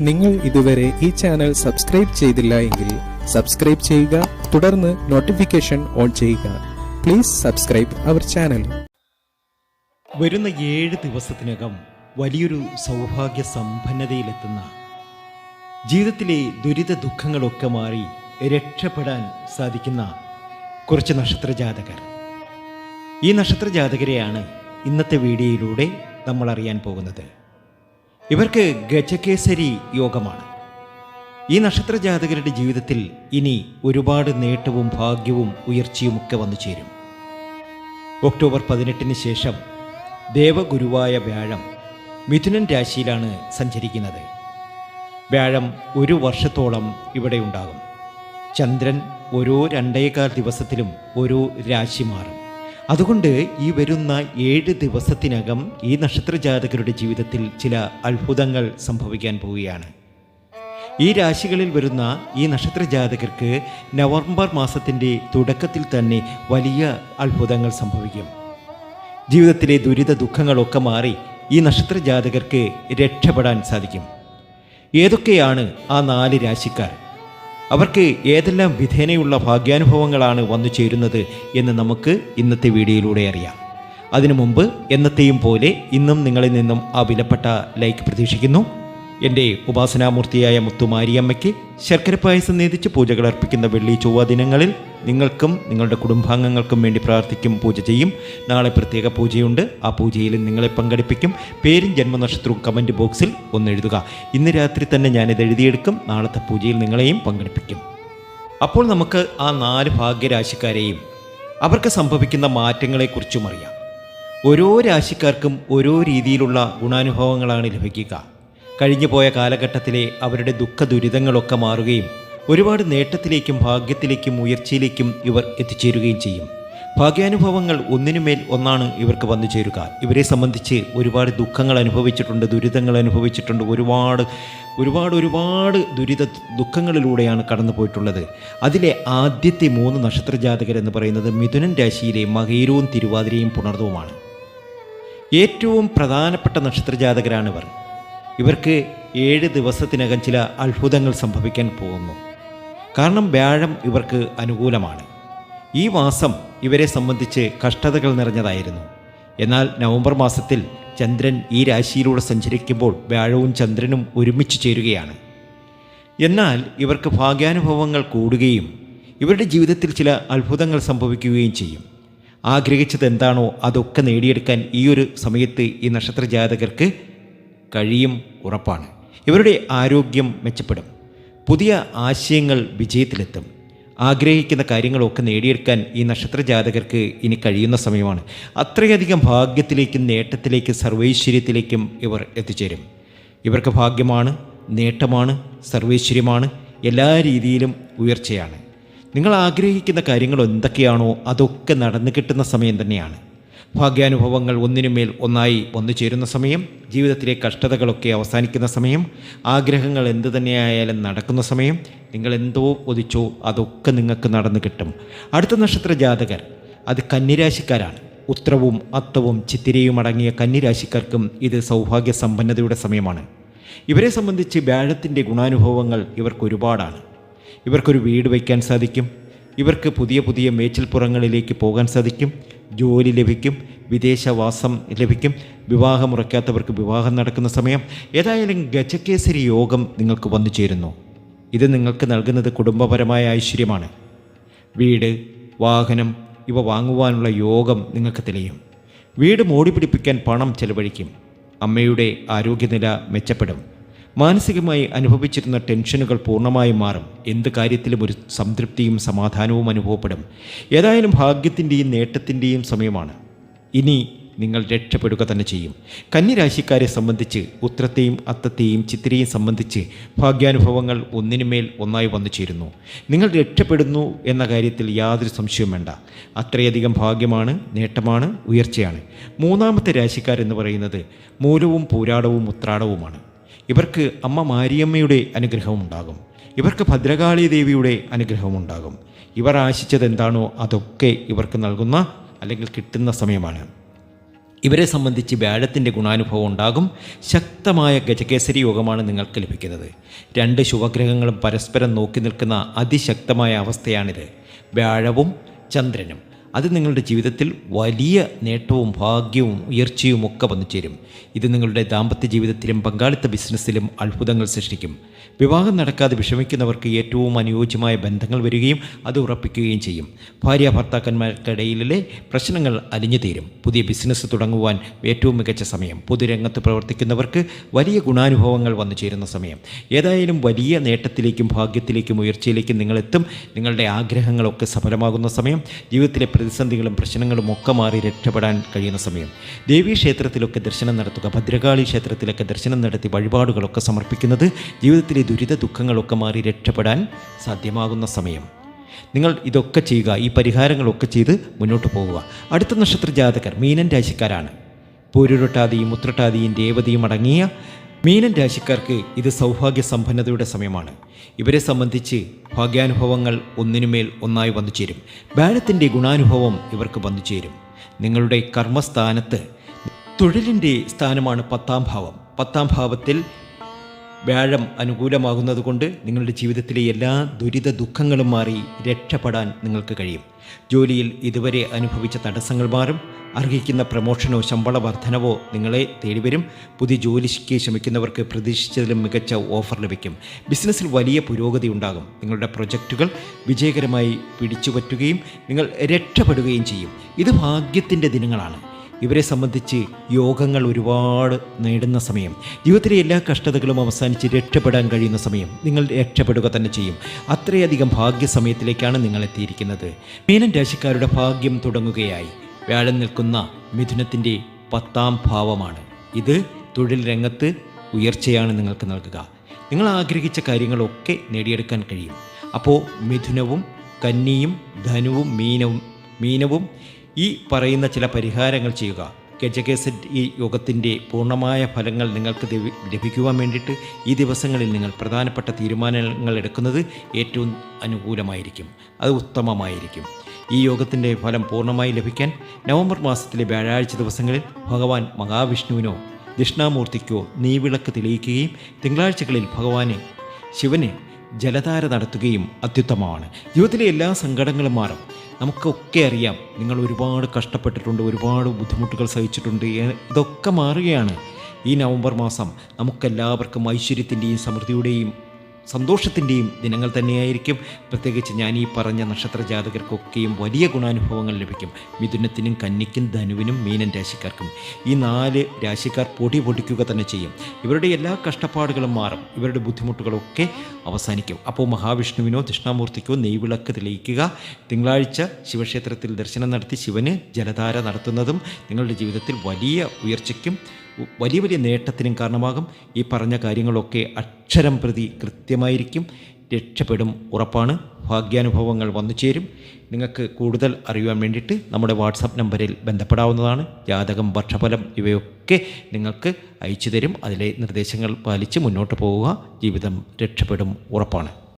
നിങ്ങൾ ഇതുവരെ ഈ ചാനൽ സബ്സ്ക്രൈബ് ചെയ്തില്ല എങ്കിൽ സബ്സ്ക്രൈബ് ചെയ്യുക തുടർന്ന് നോട്ടിഫിക്കേഷൻ ഓൺ ചെയ്യുക. പ്ലീസ് സബ്സ്ക്രൈബ് അവർ ചാനൽ വരുന്ന ഏഴ് ദിവസത്തിനകം വലിയൊരു സൗഭാഗ്യ സമ്പന്നതയിലെത്തുന്ന ജീവിതത്തിലെ ദുരിത ദുഃഖങ്ങളൊക്കെ മാറി രക്ഷപ്പെടാൻ സാധിക്കുന്ന കുറച്ച് നക്ഷത്ര ജാതകർ ഈ നക്ഷത്ര ജാതകരെയാണ് ഇന്നത്തെ വീഡിയോയിലൂടെ നമ്മൾ അറിയാൻ പോകുന്നത്. ഇവർക്ക് ഗജകേസരി യോഗമാണ്. ഈ നക്ഷത്ര ജാതകരുടെ ജീവിതത്തിൽ ഇനി ഒരുപാട് നേട്ടവും ഭാഗ്യവും ഉയർച്ചയുമൊക്കെ വന്നു ചേരും. ഒക്ടോബർ പതിനെട്ടിന് ശേഷം ദേവഗുരുവായ വ്യാഴം മിഥുനൻ രാശിയിലാണ് സഞ്ചരിക്കുന്നത്. വ്യാഴം ഒരു വർഷത്തോളം ഇവിടെ ഉണ്ടാകും. ചന്ദ്രൻ ഓരോ രണ്ടേകാൽ ദിവസത്തിലും ഓരോ രാശി മാറും. അതുകൊണ്ട് ഈ വരുന്ന ഏഴ് ദിവസത്തിനകം ഈ നക്ഷത്രജാതകരുടെ ജീവിതത്തിൽ ചില അത്ഭുതങ്ങൾ സംഭവിക്കാൻ പോവുകയാണ്. ഈ രാശികളിൽ വരുന്ന ഈ നക്ഷത്രജാതകർക്ക് നവംബർ മാസത്തിന്റെ തുടക്കത്തിൽ തന്നെ വലിയ അത്ഭുതങ്ങൾ സംഭവിക്കും. ജീവിതത്തിലെ ദുരിത ദുഃഖങ്ങളൊക്കെ മാറി ഈ നക്ഷത്രജാതകർക്ക് രക്ഷപ്പെടാൻ സാധിക്കും. ഏതൊക്കെയാണ് ആ നാല് രാശിക്കാർ? അവർക്ക് ഏതെല്ലാം വിധേനയുള്ള ഭാഗ്യാനുഭവങ്ങളാണ് വന്നു ചേരുന്നത് എന്ന് നമുക്ക് ഇന്നത്തെ വീഡിയോയിലൂടെ അറിയാം. അതിനു മുമ്പ് എന്നത്തെയും പോലെ ഇന്നും നിങ്ങളിൽ നിന്നും ആ വിലപ്പെട്ട ലൈക്ക് പ്രതീക്ഷിക്കുന്നു. എന്റെ ഉപാസനാമൂർത്തിയായ മുത്തുമാരിയമ്മയ്ക്ക് ശർക്കര പായസം നേതിച്ച് പൂജകൾ അർപ്പിക്കുന്ന വെള്ളി ചൊവ്വ ദിനങ്ങളിൽ നിങ്ങൾക്കും നിങ്ങളുടെ കുടുംബാംഗങ്ങൾക്കും വേണ്ടി പ്രാർത്ഥിക്കും പൂജ ചെയ്യും. നാളെ പ്രത്യേക പൂജയുണ്ട്. ആ പൂജയിൽ നിങ്ങളെ പങ്കെടുപ്പിക്കും. പേരും ജന്മനക്ഷത്രവും കമന്റ് ബോക്സിൽ ഒന്ന് എഴുതുക. ഇന്ന് രാത്രി തന്നെ ഞാനിത് എഴുതിയെടുക്കും. നാളത്തെ പൂജയിൽ നിങ്ങളെയും പങ്കെടുപ്പിക്കും. അപ്പോൾ നമുക്ക് ആ നാല് ഭാഗ്യരാശിക്കാരെയും അവർക്ക് സംഭവിക്കുന്ന മാറ്റങ്ങളെക്കുറിച്ചും അറിയാം. ഓരോ രാശിക്കാർക്കും ഓരോ രീതിയിലുള്ള ഗുണാനുഭവങ്ങളാണ് ലഭിക്കുക. കഴിഞ്ഞു പോയ കാലഘട്ടത്തിലെ അവരുടെ ദുഃഖ ദുരിതങ്ങളൊക്കെ മാറുകയും ഒരുപാട് നേട്ടത്തിലേക്കും ഭാഗ്യത്തിലേക്കും ഉയർച്ചയിലേക്കും ഇവർ എത്തിച്ചേരുകയും ചെയ്യും. ഭാഗ്യാനുഭവങ്ങൾ ഒന്നിനുമേൽ ഒന്നാണ് ഇവർക്ക് വന്നു ചേരുക. ഇവരെ സംബന്ധിച്ച് ഒരുപാട് ദുഃഖങ്ങൾ അനുഭവിച്ചിട്ടുണ്ട് ദുരിതങ്ങൾ അനുഭവിച്ചിട്ടുണ്ട്. ഒരുപാട് ഒരുപാട് ഒരുപാട് ദുരിത ദുഃഖങ്ങളിലൂടെയാണ് കടന്നു പോയിട്ടുള്ളത് അതിലെ ആദ്യത്തെ മൂന്ന് നക്ഷത്രജാതകരെന്ന് പറയുന്നത് മിഥുനൻ രാശിയിലെ മകേരവും തിരുവാതിരയും പുണർദവുമാണ്. ഏറ്റവും പ്രധാനപ്പെട്ട നക്ഷത്രജാതകരാണിവർ. ഇവർക്ക് ഏഴ് ദിവസത്തിനകം ചില അത്ഭുതങ്ങൾ സംഭവിക്കാൻ പോകുന്നു. കാരണം വ്യാഴം ഇവർക്ക് അനുകൂലമാണ്. ഈ മാസം ഇവരെ സംബന്ധിച്ച് കഷ്ടതകൾ നിറഞ്ഞതായിരുന്നു. എന്നാൽ നവംബർ മാസത്തിൽ ചന്ദ്രൻ ഈ രാശിയിലൂടെ സഞ്ചരിക്കുമ്പോൾ വ്യാഴവും ചന്ദ്രനും ഒരുമിച്ച് ചേരുകയാണ്. എന്നാൽ ഇവർക്ക് ഭാഗ്യാനുഭവങ്ങൾ കൂടുകയും ഇവരുടെ ജീവിതത്തിൽ ചില അത്ഭുതങ്ങൾ സംഭവിക്കുകയും ചെയ്യും. ആഗ്രഹിച്ചത് എന്താണോ അതൊക്കെ നേടിയെടുക്കാൻ ഈ ഒരു സമയത്ത് ഈ നക്ഷത്ര ജാതകർക്ക് കഴിയും ഉറപ്പാണ്. ഇവരുടെ ആരോഗ്യം മെച്ചപ്പെടും. പുതിയ ആശയങ്ങൾ വിജയത്തിലെത്തും. ആഗ്രഹിക്കുന്ന കാര്യങ്ങളൊക്കെ നേടിയെടുക്കാൻ ഈ നക്ഷത്ര ജാതകർക്ക് ഇനി കഴിയുന്ന സമയമാണ്. അത്രയധികം ഭാഗ്യത്തിലേക്കും നേട്ടത്തിലേക്കും സർവൈശ്വര്യത്തിലേക്കും ഇവർ എത്തിച്ചേരും. ഇവർക്ക് ഭാഗ്യമാണ് നേട്ടമാണ് സർവൈശ്വര്യമാണ് എല്ലാ രീതിയിലും ഉയർച്ചയാണ്. നിങ്ങൾ ആഗ്രഹിക്കുന്ന കാര്യങ്ങൾ എന്തൊക്കെയാണോ അതൊക്കെ നടന്നു കിട്ടുന്ന സമയം തന്നെയാണ്. ഭാഗ്യാനുഭവങ്ങൾ ഒന്നിനുമേൽ ഒന്നായി വന്നു ചേരുന്ന സമയം ജീവിതത്തിലെ കഷ്ടതകളൊക്കെ അവസാനിക്കുന്ന സമയം ആഗ്രഹങ്ങൾ എന്തു തന്നെയായാലും നടക്കുന്ന സമയം നിങ്ങൾ എന്തോ ഒതിച്ചോ അതൊക്കെ നിങ്ങൾക്ക് നടന്നു കിട്ടും. അടുത്ത നക്ഷത്ര ജാതകർ അത് കന്നിരാശിക്കാരാണ്. ഉത്രവും അത്തവും ചിത്തിരയും അടങ്ങിയ കന്നിരാശിക്കാർക്കും ഇത് സൗഭാഗ്യ സമ്പന്നതയുടെ സമയമാണ്. ഇവരെ സംബന്ധിച്ച് വ്യാഴത്തിന്റെ ഗുണാനുഭവങ്ങൾ ഇവർക്ക് ഒരുപാടാണ് ഇവർക്കൊരു വീട് വയ്ക്കാൻ സാധിക്കും. ഇവർക്ക് പുതിയ പുതിയ മേച്ചിൽപ്പുറങ്ങളിലേക്ക് പോകാൻ സാധിക്കും. ജോലി ലഭിക്കും. വിദേശവാസം ലഭിക്കും. വിവാഹം ഉറക്കാത്തവർക്ക് വിവാഹം നടക്കുന്ന സമയം. ഏതായാലും ഗജകേസരി യോഗം നിങ്ങൾക്ക് വന്നു ചേരുന്നു. ഇത് നിങ്ങൾക്ക് നൽകുന്നത് കുടുംബപരമായ ഐശ്വര്യമാണ്. വീട് വാഹനം ഇവ വാങ്ങുവാനുള്ള യോഗം നിങ്ങൾക്ക് തെളിയും. വീട് മോടി പിടിപ്പിക്കാൻ പണം ചെലവഴിക്കും. അമ്മയുടെ ആരോഗ്യനില മെച്ചപ്പെടും. മാനസികമായി അനുഭവിച്ചിരുന്ന ടെൻഷനുകൾ പൂർണമായി മാറും. എന്ത് കാര്യത്തിലും ഒരു സംതൃപ്തിയും സമാധാനവും അനുഭവപ്പെടും. ഏതായാലും ഭാഗ്യത്തിന്റെയും നേട്ടത്തിന്റെയും സമയമാണ്. ഇനി നിങ്ങൾ രക്ഷപ്പെടുക തന്നെ ചെയ്യും. കന്നിരാശിക്കാരെ സംബന്ധിച്ച് ഉത്രത്തെയും അത്തത്തെയും ചിത്തിരെയും സംബന്ധിച്ച് ഭാഗ്യാനുഭവങ്ങൾ ഒന്നിനുമേൽ ഒന്നായി വന്നു ചേരുന്നു. നിങ്ങൾ രക്ഷപ്പെടുന്നു എന്ന കാര്യത്തിൽ യാതൊരു സംശയവും വേണ്ട. അത്രയധികം ഭാഗ്യമാണ് നേട്ടമാണ് ഉയർച്ചയാണ്. മൂന്നാമത്തെ രാശിക്കാരെന്ന് പറയുന്നത് മൂലവും പൂരാടവും ഉത്രാടവുമാണ്. ഇവർക്ക് അമ്മ മാരിയമ്മയുടെ അനുഗ്രഹം ഉണ്ടാകും ഇവർക്ക് ഭദ്രകാളി ദേവിയുടെ അനുഗ്രഹം ഉണ്ടാകും ഇവർ ആശിച്ചത് എന്താണോ അതൊക്കെ ഇവർക്ക് നൽകുന്ന അല്ലെങ്കിൽ കിട്ടുന്ന സമയമാണ്. ഇവരെ സംബന്ധിച്ച് വ്യാഴത്തിന്റെ ഗുണാനുഭവം ഉണ്ടാകും. ശക്തമായ ഗജകേസരി യോഗമാണ് നിങ്ങൾക്ക് ലഭിക്കുന്നത്. രണ്ട് ശുഭഗ്രഹങ്ങളും പരസ്പരം നോക്കി നിൽക്കുന്ന അതിശക്തമായ അവസ്ഥയാണിത്. വ്യാഴവും ചന്ദ്രനും. അത് നിങ്ങളുടെ ജീവിതത്തിൽ വലിയ നേട്ടവും ഭാഗ്യവും ഉയർച്ചയും ഒക്കെ വന്നു ചേരും ഇത് നിങ്ങളുടെ ദാമ്പത്യ ജീവിതത്തിലും പങ്കാളിത്ത ബിസിനസ്സിലും അത്ഭുതങ്ങൾ സൃഷ്ടിക്കും. വിവാഹം നടക്കാതെ വിഷമിക്കുന്നവർക്ക് ഏറ്റവും അനുയോജ്യമായ ബന്ധങ്ങൾ വരികയും അത് ഉറപ്പിക്കുകയും ചെയ്യും. ഭാര്യ ഭർത്താക്കന്മാർക്കിടയിലെ പ്രശ്നങ്ങൾ അലിഞ്ഞു തീരും. പുതിയ ബിസിനസ് തുടങ്ങുവാൻ ഏറ്റവും മികച്ച സമയം. പൊതുരംഗത്ത് പ്രവർത്തിക്കുന്നവർക്ക് വലിയ ഗുണാനുഭവങ്ങൾ വന്നു ചേരുന്ന സമയം. ഏതായാലും വലിയ നേട്ടത്തിലേക്കും ഭാഗ്യത്തിലേക്കും ഉയർച്ചയിലേക്കും നിങ്ങളെത്തും. നിങ്ങളുടെ ആഗ്രഹങ്ങളൊക്കെ സഫലമാകുന്ന സമയം. ജീവിതത്തിലെ പ്രതിസന്ധികളും പ്രശ്നങ്ങളും ഒക്കെ മാറി രക്ഷപ്പെടാൻ കഴിയുന്ന സമയം. ദേവീ ക്ഷേത്രത്തിലൊക്കെ ദർശനം നടത്തുക ഭദ്രകാളി ക്ഷേത്രത്തിലൊക്കെ ദർശനം നടത്തി വഴിപാടുകളൊക്കെ സമർപ്പിക്കുന്നത് ജീവിതത്തിലെ ദുരിത ദുഃഖങ്ങളൊക്കെ മാറി രക്ഷപ്പെടാൻ സാധ്യമാകുന്ന സമയം. നിങ്ങൾ ഇതൊക്കെ ചെയ്യുക ഈ പരിഹാരങ്ങളൊക്കെ ചെയ്ത് മുന്നോട്ട് പോവുക. അടുത്ത നക്ഷത്ര ജാതകർ മീനൻ രാശിക്കാരാണ്. പൂരുരുട്ടാതിയും മുത്രട്ടാതിയും രേവതിയും അടങ്ങിയ മീനൻ രാശിക്കാർക്ക് ഇത് സൗഭാഗ്യ സമ്പന്നതയുടെ സമയമാണ്. ഇവരെ സംബന്ധിച്ച് ഭാഗ്യാനുഭവങ്ങൾ ഒന്നിനുമേൽ ഒന്നായി വന്നു ചേരും. ബാലത്തിന്റെ ഗുണാനുഭവം ഇവർക്ക് വന്നു ചേരും. നിങ്ങളുടെ കർമ്മസ്ഥാനത്ത് തൊഴിലിന്റെ സ്ഥാനമാണ് പത്താം ഭാവം. പത്താം ഭാവത്തിൽ വ്യാഴം അനുകൂലമാകുന്നത് കൊണ്ട് നിങ്ങളുടെ ജീവിതത്തിലെ എല്ലാ ദുരിത ദുഃഖങ്ങളും മാറി രക്ഷപ്പെടാൻ നിങ്ങൾക്ക് കഴിയും. ജോലിയിൽ ഇതുവരെ അനുഭവിച്ച തടസ്സങ്ങൾ മാറും. അർഹിക്കുന്ന പ്രമോഷനോ ശമ്പള വർധനവോ നിങ്ങളെ തേടിവരും. പുതിയ ജോലിക്ക് ശ്രമിക്കുന്നവർക്ക് പ്രതീക്ഷിച്ചതിലും മികച്ച ഓഫർ ലഭിക്കും. ബിസിനസ്സിൽ വലിയ പുരോഗതി ഉണ്ടാകും. നിങ്ങളുടെ പ്രൊജക്റ്റുകൾ വിജയകരമായി പിടിച്ചുപറ്റുകയും നിങ്ങൾ രക്ഷപ്പെടുകയും ചെയ്യും. ഇത് ഭാഗ്യത്തിന്റെ ദിനങ്ങളാണ്. ഇവരെ സംബന്ധിച്ച് യോഗങ്ങൾ ഒരുപാട് നേടുന്ന സമയം. ജീവിതത്തിലെ എല്ലാ കഷ്ടതകളും അവസാനിച്ച് രക്ഷപ്പെടാൻ കഴിയുന്ന സമയം. നിങ്ങൾ രക്ഷപ്പെടുക തന്നെ ചെയ്യും. അത്രയധികം ഭാഗ്യസമയത്തിലേക്കാണ് നിങ്ങൾ എത്തിയിരിക്കുന്നത്. മീനൻ രാശിക്കാരുടെ ഭാഗ്യം തുടങ്ങുകയായി. വ്യാഴം നിൽക്കുന്ന മിഥുനത്തിന്റെ പത്താം ഭാവമാണ്. ഇത് തൊഴിൽ രംഗത്ത് ഉയർച്ചയാണ് നിങ്ങൾക്ക് നൽകുക. നിങ്ങൾ ആഗ്രഹിച്ച കാര്യങ്ങളൊക്കെ നേടിയെടുക്കാൻ കഴിയും. അപ്പോൾ മിഥുനവും കന്നിയും ധനുവും മീനവും മീനവും ഈ പറയുന്ന ചില പരിഹാരങ്ങൾ ചെയ്യുക. ഗജകേസറ്റ് ഈ യോഗത്തിന്റെ പൂർണമായ ഫലങ്ങൾ നിങ്ങൾക്ക് ലഭിക്കുവാൻ വേണ്ടിയിട്ട് ഈ ദിവസങ്ങളിൽ നിങ്ങൾ പ്രധാനപ്പെട്ട തീരുമാനങ്ങൾ എടുക്കുന്നത് ഏറ്റവും അനുകൂലമായിരിക്കും. അത് ഉത്തമമായിരിക്കും. ഈ യോഗത്തിന്റെ ഫലം പൂർണമായി ലഭിക്കാൻ നവംബർ മാസത്തിലെ വ്യാഴാഴ്ച ദിവസങ്ങളിൽ ഭഗവാൻ മഹാവിഷ്ണുവിനോ ദക്ഷിണാമൂർത്തിക്കോ നീവിളക്ക് തെളിയിക്കുകയും തിങ്കളാഴ്ചകളിൽ ഭഗവാനെ ശിവന് ജലധാര നടത്തുകയും അത്യുത്തമമാണ്. ജീവിതത്തിലെ എല്ലാ സങ്കടങ്ങളും മാറും. നമുക്കൊക്കെ അറിയാം നിങ്ങൾ ഒരുപാട് കഷ്ടപ്പെട്ടിട്ടുണ്ട് ഒരുപാട് ബുദ്ധിമുട്ടുകൾ സഹിച്ചിട്ടുണ്ട് ഇതൊക്കെ മാറുകയാണ്. ഈ നവംബർ മാസം നമുക്കെല്ലാവർക്കും ഐശ്വര്യത്തിന്റെയും സമൃദ്ധിയുടെയും സന്തോഷത്തിന്റെയും ദിനങ്ങൾ തന്നെയായിരിക്കും. പ്രത്യേകിച്ച് ഞാൻ ഈ പറഞ്ഞ നക്ഷത്ര ജാതകർക്കൊക്കെയും വലിയ ഗുണാനുഭവങ്ങൾ ലഭിക്കും. മിഥുനത്തിനും കന്നിക്കും ധനുവിനും മീനൻ രാശിക്കാർക്കും. ഈ നാല് രാശിക്കാർ പൊടി പൊടിക്കുക തന്നെ ചെയ്യും. ഇവരുടെ എല്ലാ കഷ്ടപ്പാടുകളും മാറും. ഇവരുടെ ബുദ്ധിമുട്ടുകളൊക്കെ അവസാനിക്കും. അപ്പോൾ മഹാവിഷ്ണുവിനോ ദക്ഷിണാമൂർത്തിക്കോ നെയ്വിളക്ക് തെളിയിക്കുക. തിങ്കളാഴ്ച ശിവക്ഷേത്രത്തിൽ ദർശനം നടത്തി ശിവന് ജലധാര നടത്തുന്നതും നിങ്ങളുടെ ജീവിതത്തിൽ വലിയ ഉയർച്ചയ്ക്കും വലിയ വലിയ നേട്ടത്തിനും കാരണമാകും ഈ പറഞ്ഞ കാര്യങ്ങളൊക്കെ അക്ഷരം പ്രതി കൃത്യമായിരിക്കും. രക്ഷപ്പെടും ഉറപ്പാണ്. ഭാഗ്യാനുഭവങ്ങൾ വന്നു ചേരും. നിങ്ങൾക്ക് കൂടുതൽ അറിയുവാൻ വേണ്ടിയിട്ട് നമ്മുടെ വാട്സപ്പ് നമ്പറിൽ ബന്ധപ്പെടാവുന്നതാണ്. ജാതകം വർഷഫലം ഇവയൊക്കെ നിങ്ങൾക്ക് അയച്ചു തരും. അതിലെ നിർദ്ദേശങ്ങൾ പാലിച്ച് മുന്നോട്ട് പോവുക. ജീവിതം രക്ഷപ്പെടും ഉറപ്പാണ്.